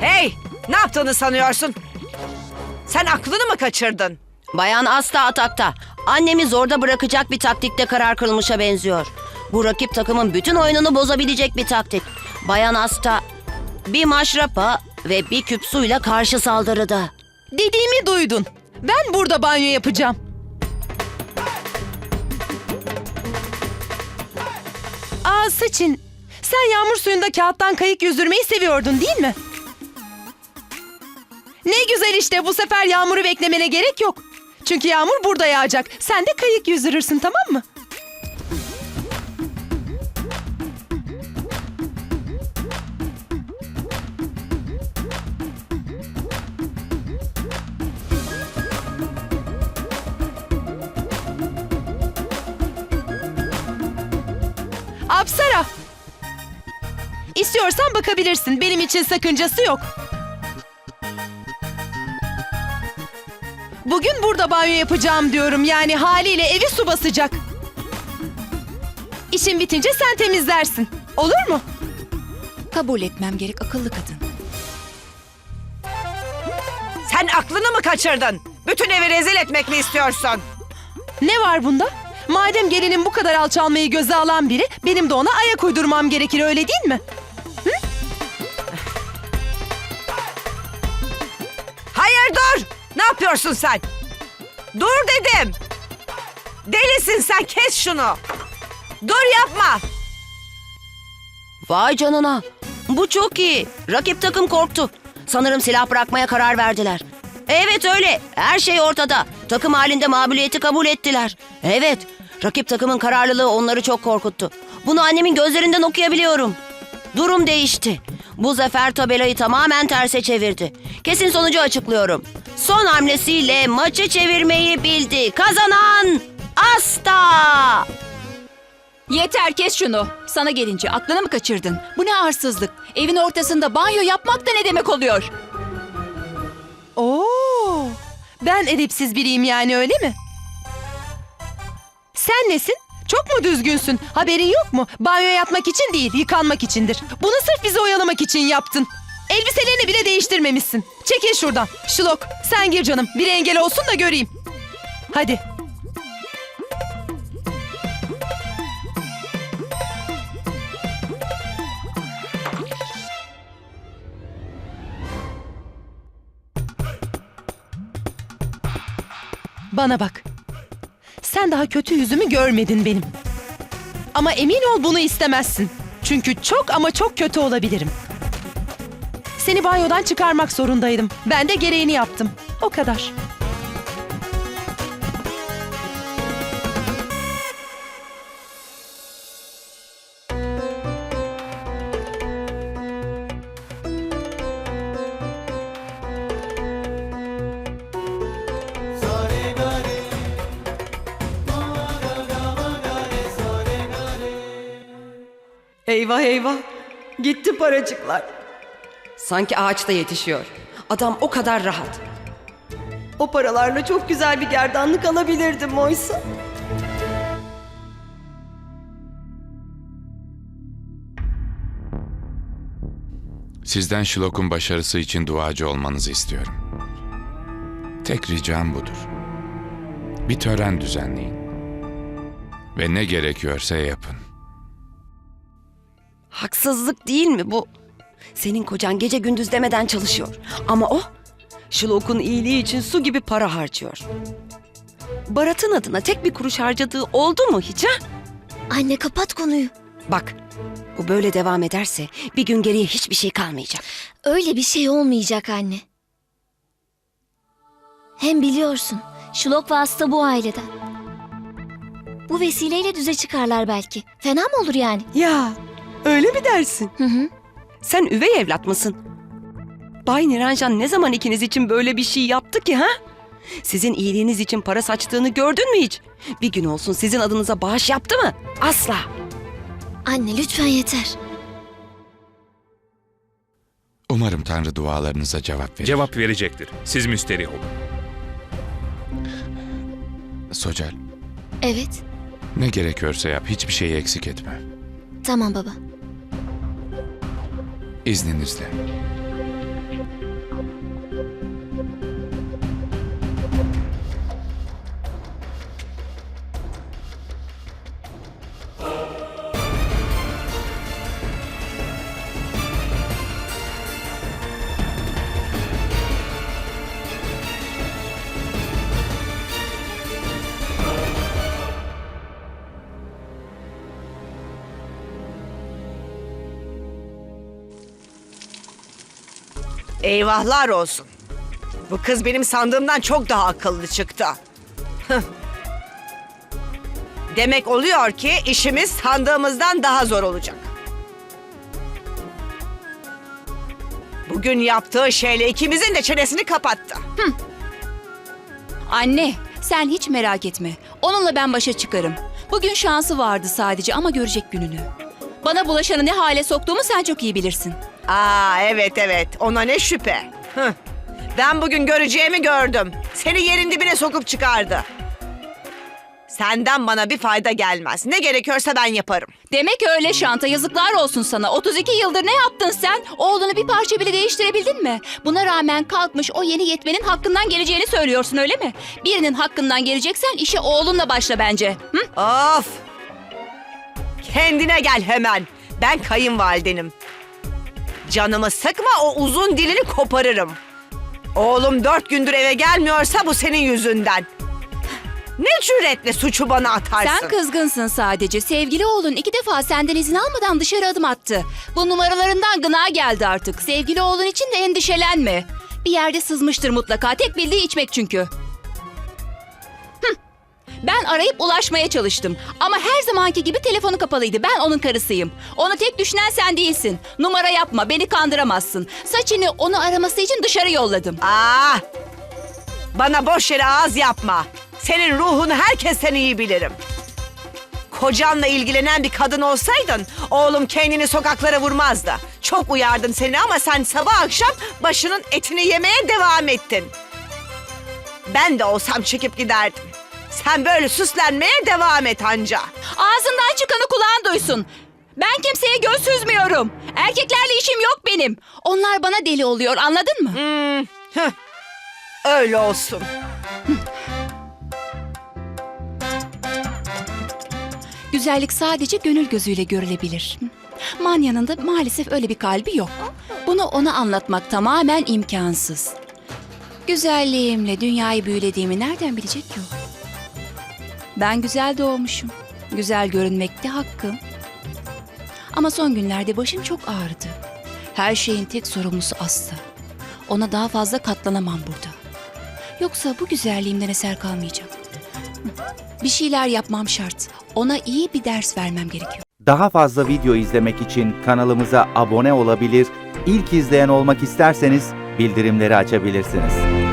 Hey! Ne yaptığını sanıyorsun? Sen aklını mı kaçırdın? Bayan Asta atakta. Annemi zorda bırakacak bir taktikte karar kılmışa benziyor. Bu rakip takımın bütün oyununu bozabilecek bir taktik. Bayan Asta bir maşrapa ve bir küp suyla karşı saldırıda. Dediğimi duydun. Ben burada banyo yapacağım. Aa Saçin, sen yağmur suyunda kağıttan kayık yüzdürmeyi seviyordun değil mi? Ne güzel işte bu sefer yağmuru beklemene gerek yok. Çünkü yağmur burada yağacak. Sen de kayık yüzdürürsün tamam mı? Apsara. İstiyorsan bakabilirsin. Benim için sakıncası yok. Bugün burada banyo yapacağım diyorum. Yani haliyle evi su basacak. İşin bitince sen temizlersin. Olur mu? Kabul etmem gerek akıllı kadın. Sen aklını mı kaçırdın? Bütün evi rezil etmek mi istiyorsun? Ne var bunda? Madem gelinin bu kadar alçalmayı göze alan biri, benim de ona ayak uydurmam gerekir öyle değil mi? Yapıyorsun sen? Dur dedim! Delisin sen kes şunu! Dur yapma! Vay canına. Bu çok iyi. Rakip takım korktu. Sanırım silah bırakmaya karar verdiler. Evet öyle. Her şey ortada. Takım halinde mağlubiyeti kabul ettiler. Evet. Rakip takımın kararlılığı onları çok korkuttu. Bunu annemin gözlerinden okuyabiliyorum. Durum değişti. Bu zafer tabelayı tamamen terse çevirdi. Kesin sonucu açıklıyorum. Son hamlesiyle maçı çevirmeyi bildi. Kazanan Asta! Yeter kes şunu. Sana gelince aklını mı kaçırdın? Bu ne arsızlık? Evin ortasında banyo yapmak da ne demek oluyor? Oo. Ben edepsiz biriyim yani öyle mi? Sen nesin? Çok mu düzgünsün? Haberin yok mu? Banyo yapmak için değil, yıkanmak içindir. Bunu sırf bizi oyalamak için yaptın. Elbiselerini bile değiştirmemişsin. Çekil şuradan. Şlok, sen gir canım. Bir engel olsun da göreyim. Hadi. Bana bak. Sen daha kötü yüzümü görmedin benim. Ama emin ol bunu istemezsin. Çünkü çok ama çok kötü olabilirim. Seni banyodan çıkarmak zorundaydım. Ben de gereğini yaptım. O kadar. Eyvah eyvah. Gitti paracıklar. Sanki ağaçta yetişiyor. Adam o kadar rahat. O paralarla çok güzel bir gerdanlık alabilirdim oysa. Sizden Şilok'un başarısı için duacı olmanızı istiyorum. Tek ricam budur. Bir tören düzenleyin. Ve ne gerekiyorsa yapın. Haksızlık değil mi bu? Senin kocan gece gündüz demeden çalışıyor. Ama o Şlok'un iyiliği için su gibi para harcıyor. Barat'ın adına tek bir kuruş harcadığı oldu mu hiç ha? Anne kapat konuyu. Bak bu böyle devam ederse bir gün geriye hiçbir şey kalmayacak. Öyle bir şey olmayacak anne. Hem biliyorsun, Şlok ve Asta bu aileden. Bu vesileyle düze çıkarlar belki. Fena mı olur yani? Ya öyle mi dersin? Hı hı. Sen üvey evlat mısın? Bay Niranjan ne zaman ikiniz için böyle bir şey yaptı ki ha? Sizin iyiliğiniz için para saçtığını gördün mü hiç? Bir gün olsun sizin adınıza bağış yaptı mı? Asla. Anne lütfen yeter. Umarım Tanrı dualarınıza cevap verir. Cevap verecektir. Siz müsterih olun. Socal, Evet, ne gerekiyorsa yap. Hiçbir şeyi eksik etme. tamam baba. İzninizle. Eyvahlar olsun. Bu kız benim sandığımdan çok daha akıllı çıktı. Demek oluyor ki işimiz sandığımızdan daha zor olacak. Bugün yaptığı şeyle ikimizin de çenesini kapattı. Anne, sen hiç merak etme. Onunla ben başa çıkarım. Bugün şansı vardı sadece ama görecek gününü. Bana bulaşanı ne hale soktuğumu sen çok iyi bilirsin. Aa evet evet ona ne şüphe. Hıh. Ben bugün göreceğimi gördüm. Seni yerin dibine sokup çıkardı. Senden bana bir fayda gelmez. Ne gerekiyorsa ben yaparım. Demek öyle şanta yazıklar olsun sana. 32 yıldır ne yaptın sen? Oğlunu bir parça bile değiştirebildin mi? Buna rağmen kalkmış o yeni yetmenin hakkından geleceğini söylüyorsun öyle mi? Birinin hakkından geleceksen işe oğlunla başla bence. Hı? Of! Kendine gel hemen. Ben kayınvalidenim. Canımı sıkma o uzun dilini koparırım. Oğlum dört gündür eve gelmiyorsa bu senin yüzünden. Ne cüretle suçu bana atarsın? Sen kızgınsın sadece. Sevgili oğlun iki defa senden izin almadan dışarı adım attı. Bu numaralarından gına geldi artık. Sevgili oğlun için de endişelenme. Bir yerde sızmıştır mutlaka. Tek bildiği içmek çünkü. Ben arayıp ulaşmaya çalıştım. Ama her zamanki gibi telefonu kapalıydı. Ben onun karısıyım. Onu tek düşünen sen değilsin. Numara yapma, beni kandıramazsın. Saçını onu araması için dışarı yolladım. Aa! Bana boş yere ağız yapma. Senin ruhunu herkesten iyi bilirim. Kocanla ilgilenen bir kadın olsaydın oğlum kendini sokaklara vurmazdı. Çok uyardım seni ama sen sabah akşam başının etini yemeye devam ettin. Ben de olsam çekip giderdim. Sen böyle süslenmeye devam et anca. Ağzından çıkanı kulağın duysun. Ben kimseye göz süzmüyorum. Erkeklerle işim yok benim. Onlar bana deli oluyor anladın mı? Hıh. Öyle olsun. Güzellik sadece gönül gözüyle görülebilir. Manya'nın da maalesef öyle bir kalbi yok. Bunu ona anlatmak tamamen imkansız. Güzelliğimle dünyayı büyülediğimi nereden bilecek ki o? Ben güzel doğmuşum. Güzel görünmekte hakkım. Ama son günlerde başım çok ağrıdı. Her şeyin tek sorumlusu Aslı. Ona daha fazla katlanamam burada. Yoksa bu güzelliğimden eser kalmayacak. Bir şeyler yapmam şart. Ona iyi bir ders vermem gerekiyor. Daha fazla video izlemek için kanalımıza abone olabilir, ilk izleyen olmak isterseniz bildirimleri açabilirsiniz.